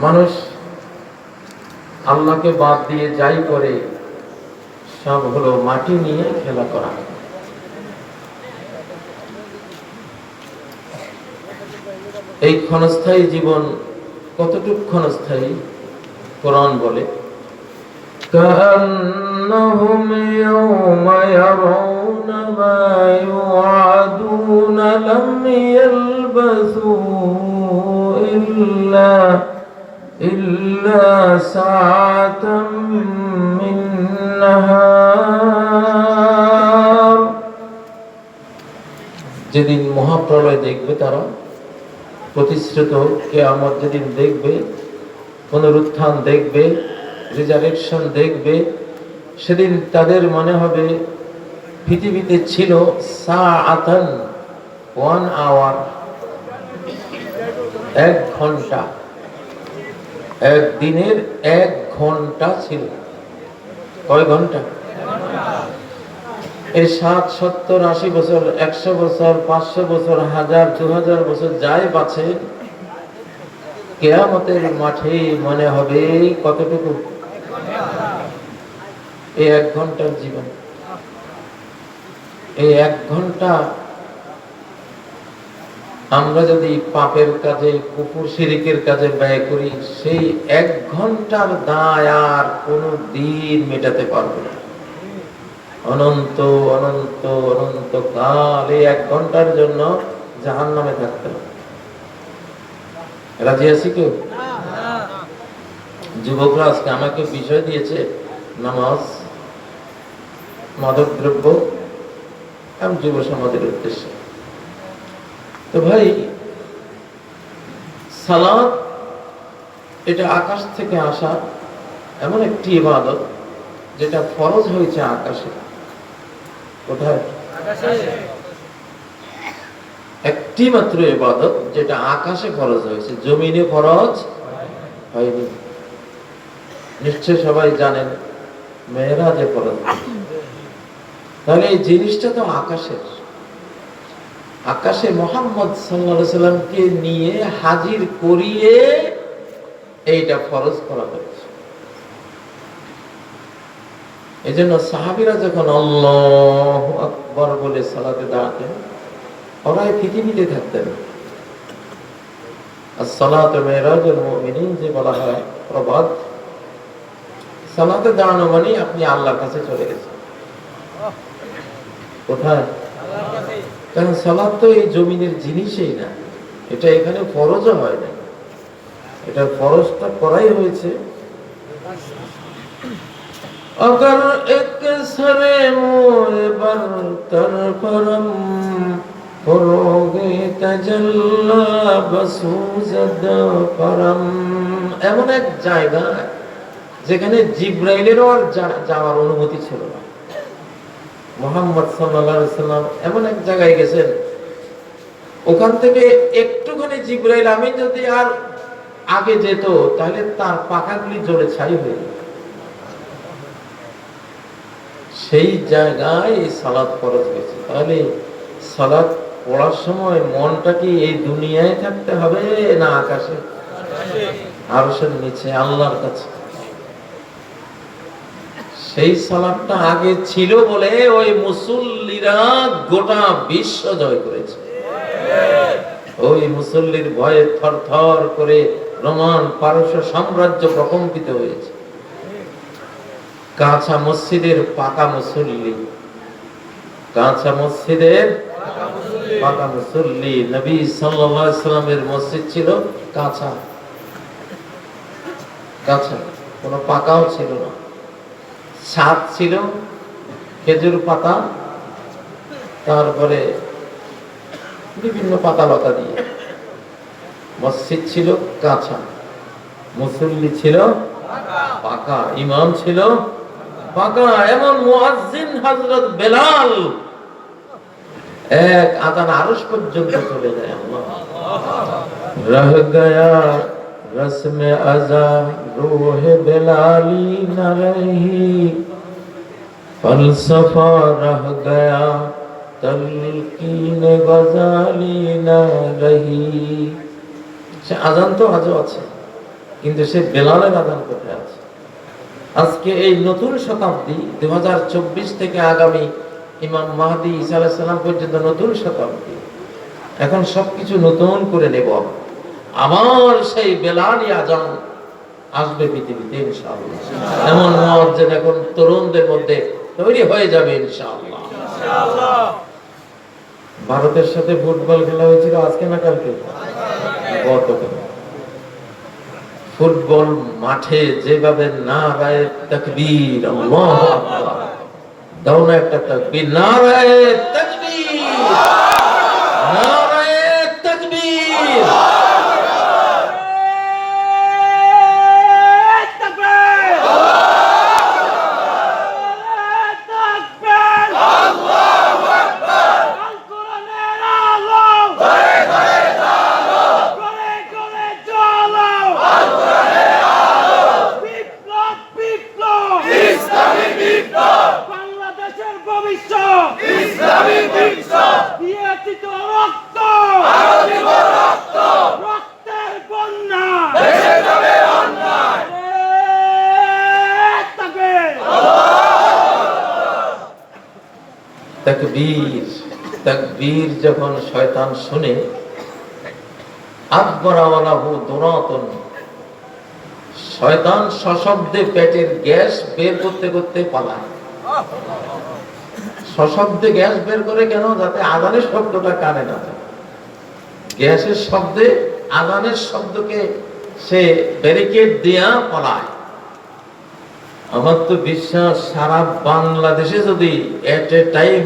মানুষ আল্লাহকে বাদ দিয়ে যাই করে সব হলো মাটি নিয়ে খেলা করা এই ক্ষণস্থায়ী জীবন কতটুক ক্ষণস্থায়ী কোরআন বলে كأنهم يوم يرون ما يوعدون لم يلبثوا إلا إلا ساعة من نهار যেদিন মহাপ্রলয় দেখবে তারা প্রতিশ্রুত কেয়ামত যেদিন দেখবে পুনরুত্থান দেখবে রিজারেকশন দেখবে সেদিন তাদের মনে হবে পৃথিবীতে ছিল সা আতন ওয়ান আওয়ার এক ঘন্টা এক দিনের এক ঘণ্টা ছিল। কয় ঘণ্টা এই সাত, সত্তর, আশি বছর, একশো বছর, পাঁচশো বছর, হাজার, দু হাজার বছর যাই বাঁচে, কেয়ামতের মাঠে মনে হবে কতটুকু? এই এক ঘণ্টার জীবন। এই এক ঘণ্টা আমরা যদি পাপের কাজে, কুকুর শিরিকের কাজে ব্যয় করি, সেই এক ঘণ্টার দায় আর কোনো দিন মেটাতে পারব না। অনন্ত অনন্ত অনন্ত কাল এই এক ঘণ্টার জন্য জাহান নামে থাকতে হবে। রাজি আছি কেউ? যুবকরা আজকে আমাকে বিষয় দিয়েছে, নামাজ মাদক দ্রব্য এবং যুব সমাজের উদ্দেশ্যে। তো ভাই সালাদ এটা আকাশ থেকে আসা এমন একটি ইবাদত যেটা ফরজ হয়েছে আকাশে। কোথায়? একটি মাত্র ইবাদত যেটা আকাশে ফরজ হয়েছে জমিনে ফরজ হয়নি। নিশ্চয় সবাই জানেন মেয়েরাজে ফরজ। তাহলে এই জিনিসটা তো আকাশের। আকাশে মোহাম্মদ সাল্লাহ সাল্লামকে নিয়ে হাজির করিয়ে এইটা ফরজ করা হয়েছে। এই জন্য সাহাবিরা যখন আল্লাহ আকবর বলে সালাতে দাঁড়াতেন ওরা পৃথিবীতে থাকতেন। সালাত মেয়েরাজের মুমিনিন যে বলা হয়, প্রবাদ। সালাতে দাঁড়ানো মানে আপনি আল্লাহর কাছে চলে গেছেন। কোথায়? কারণ সালাদ তো এই জমিনের জিনিসই না। এটা এখানে ফরজও হয় না। এটা ফরজটা করাই হয়েছে। এমন এক জায়গা যেখানে জিব্রাইলেরও আর যাওয়ার অনুমতি ছিল না। মোহাম্মদ সাল্লাম এমন এক জায়গায় গেছেন। ওখান থেকে একটুখানি জিব্রাইল আমি যদি আর আগে যেত, তাহলে তার পাখাগুলি জোরে ছাই হয়ে সেই জায়গায় সালাদ ফরজ হয়েছে। তাহলে সালাদ পড়ার সময় মনটা কি এই দুনিয়ায় থাকতে হবে না আকাশে? আরশের নিচে, আল্লাহর কাছে। সেই সালাদটা আগে ছিল বলে ওই মুসল্লিরা গোটা বিশ্ব জয় করেছে। ওই মুসল্লির ভয়ে থর থর করে রোমান পারস্য সাম্রাজ্য প্রকম্পিত হয়েছে। কাঁচা মসজিদের পাকা মুসল্লি। কাঁচা মসজিদের পাকা মুসল্লি নবী সাল্লাল্লাহু আলাইহি সাল্লামের মসজিদ ছিল কাঁচা। কাঁচা, কোনো পাকাও ছিল না। ছাদ ছিল, খেজুর পাতা, তারপরে বিভিন্ন পাতা লতা দিয়ে। মসজিদ ছিল কাঁচা, মুসল্লি ছিল পাকা, ইমাম ছিল পাকা, এমন মুয়াজ্জিন হযরত বেলাল। এক আজান আরশ পর্যন্ত চলে যায় আল্লাহ। রহ গয়া। রসম আজা রূহ বেলালি ন রহি। ফলসফা রহ গয়া তলকিন গজালি ন রহি। সে আজান তো আজও আছে, কিন্তু সে বেলালের আদান কোথায় আছে? আজকে এই নতুন শতাব্দী, দুহাজার চব্বিশ থেকে আগামী ইমাম মাহাদি ইসা আলাইসাল্লাম পর্যন্ত নতুন শতাব্দী। এখন সবকিছু নতুন করে নেব আমার। সেই বেলালি আজান আসবে পৃথিবীতে ইনশাআল্লাহ। এমন মসজিদ এখন তরুণদের মধ্যে তৈরি হয়ে যাবে ইনশাআল্লাহ। ভারতের সাথে ফুটবল খেলা হয়েছিল আজকে না কালকে? ফুটবল মাঠে যেভাবে না রায় তকবীর, আল্লাহু আকবার। দাও না একটা তকবীর না রায় তকবীর। তকবীর যখন শয়তান শুনে আকবর আওয়ালাহু দুরাতন, শয়তান সশব্দে পেটের গ্যাস বের করতে করতে পালায়। সশব্দে গ্যাস বের করে কেন? যাতে আদানের শব্দটা কানে না যায়। গ্যাসের শব্দে আদানের শব্দকে সে ব্যারিকেড দিয়া পলায়। আমার তো বিশ্বাস, সারা বাংলাদেশে যদি এট এ টাইম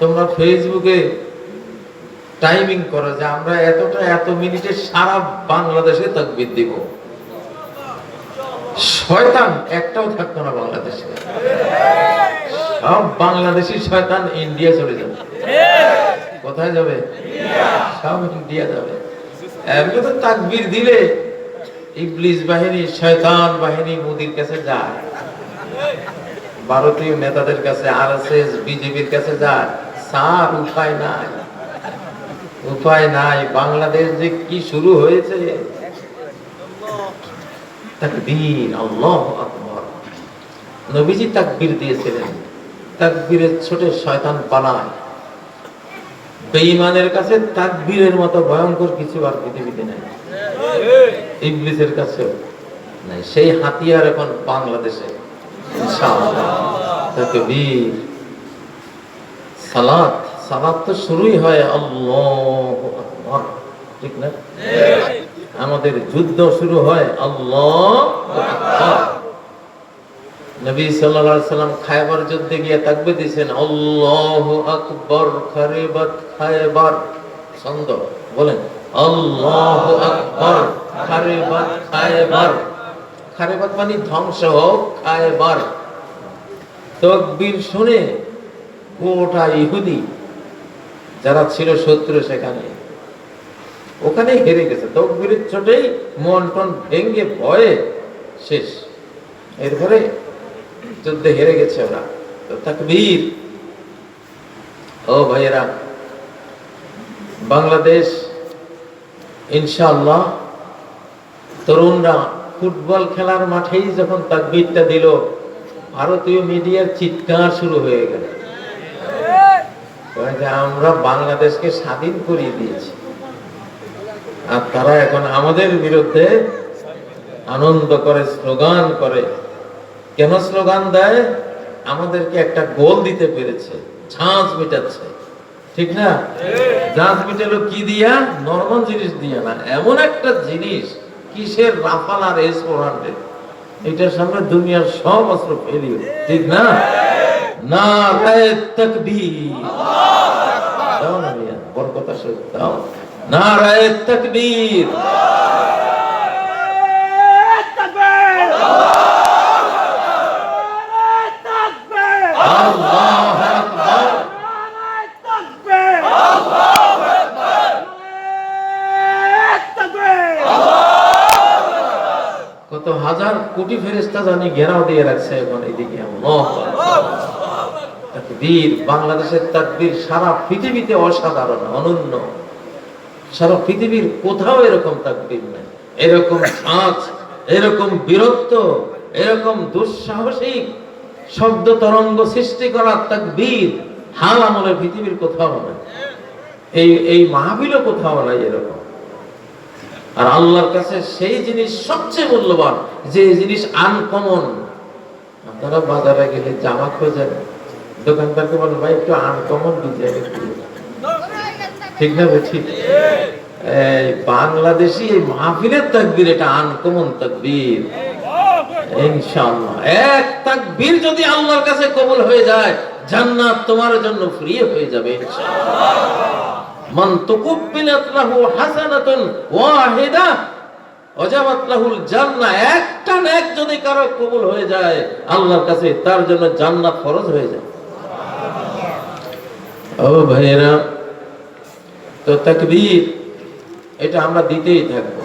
তোমরা ফেসবুকে টাইমিং করো যে আমরা এতটা, এত মিনিটে সারা বাংলাদেশে তকবির দিব। শয়তান একটাও থাকতো না বাংলাদেশে। সব বাংলাদেশি শয়তান ইন্ডিয়া চলে যাবে। কোথায় যাবে? সব ইন্ডিয়া যাবে। এমনি তো তাকবির দিলে ইবলিস বাহিনী, শয়তান বাহিনী মোদির কাছে যায়। ভারতীয় নেতাদের কাছে, আর এস এস, বিজেপির কাছে যায়। সার উপায় নাই। উপায় নাই। বাংলাদেশ যে কি শুরু হয়েছে? তাকবীর নবীজি তাকবীর দিয়েছিলেন। তাকবীরের ছোট শয়তান পালায় বেঈমানের কাছে তাকবীরের মতো ভয়ঙ্কর কিছু আর পৃথিবীতে নাই। ইবলিসের কাছেও নাই। সেই হাতিয়ার এখন বাংলাদেশে। ইনশাআল্লাহ। তাকবীর, সালাত সালাত তো শুরুই হয়, আল্লাহু ঠিক না? আমাদের যুদ্ধ শুরু হয়, আল্লাহ নবী সাল্লাল্লাহু সাল্লাম খায়বার যুদ্ধে গিয়ে তাকবে দিয়েছেন, আল্লাহু আকবর, খারিবাত খায়বার। ছন্দ, বলেন, আল্লাহু আকবার, খারিবাত খায়বার। খারিবাত মানে ধ্বংস হোক, খায়বার। তাকবীর শুনে গোটা ইহুদি যারা ছিল শত্রু সেখানে। ওখানে হেরে গেছে। তকবীরের চোটেই মন টন ভেঙ্গে ভয়ে শেষ। এরপরে যুদ্ধে হেরে গেছে ওরা। তাকবীর, ও ভাইয়েরা, বাংলাদেশ, ইনশাআল্লাহ, তরুণরা ফুটবল খেলার মাঠেই যখন তাকবীরটা দিল, ভারতীয় মিডিয়ার চিৎকার শুরু হয়ে গেল। আমরা বাংলাদেশকে স্বাধীন করিয়ে দিয়েছি। আর তারা এখন আমাদের বিরুদ্ধে আনন্দ করে, স্লোগান করে। কেন স্লোগান দেয়? আমাদেরকে একটা গোল দিতে পেরেছে। ঝাঁজ মেটাচ্ছে। ঠিক না? ঝাঁজ মেটালো কি দিয়া? নর্মাল জিনিস দিয়া না। এমন একটা জিনিস কিসের রাফাল আর এস ফোর এটার সামনে দুনিয়ার সব অস্ত্র ফেলিও। ঠিক না? না তকবীর। দাও না মিয়া বরকত আসে দাও না রায় তকবীর তাকবীর! তাকবীর! আল্লাহু আকবার তাকবীর! তাকবীর! কত হাজার কোটি ফেরেশতা জানি ঘেরাও দিয়ে রাখছে এখন এইদিকে আল্লাহু আকবার তাকবীর, বাংলাদেশের তাকবীর সারা পৃথিবীতে অসাধারণ, অনন্য। সারা পৃথিবীর কোথাও এরকম তাকবীর নাই। এরকম সাজ এরকম বীরত্ব, এরকম দুঃসাহসিক শব্দ তরঙ্গ সৃষ্টি করার তাকবীর হাল আমলের পৃথিবীর কোথাও নাই। এই এই মাহবিলও কোথাও নাই এরকম। আর আল্লাহর কাছে সেই জিনিস সবচেয়ে মূল্যবান, যে জিনিস আনকমন আপনারা বাজারে গেলে জামা খোঁজেন দোকানদারকে বলেন ভাই, একটু আনকমন ডিজাইন ঠিক না এই বাংলাদেশি এই মাহফিলের তাকবীর, এটা আনকমন তাকবীর। ইনশাআল্লাহ। এক তাকবীর যদি আল্লাহর কাছে কবুল হয়ে যায়, জান্নাত তোমার জন্য ফ্রি হয়ে যাবে, ইনশাআল্লাহ। মান লাহু হাসানাতুন ওয়াহিদা ওয়াজাবাত লাহুল জান্নাহ। একটা নেক যদি কারও কবুল হয়ে যায়, আল্লাহর কাছে, তার জন্য জান্নাত ফরজ হয়ে যায়। ও ভাইরা তো তাকবীর এটা আমরা দিতেই থাকব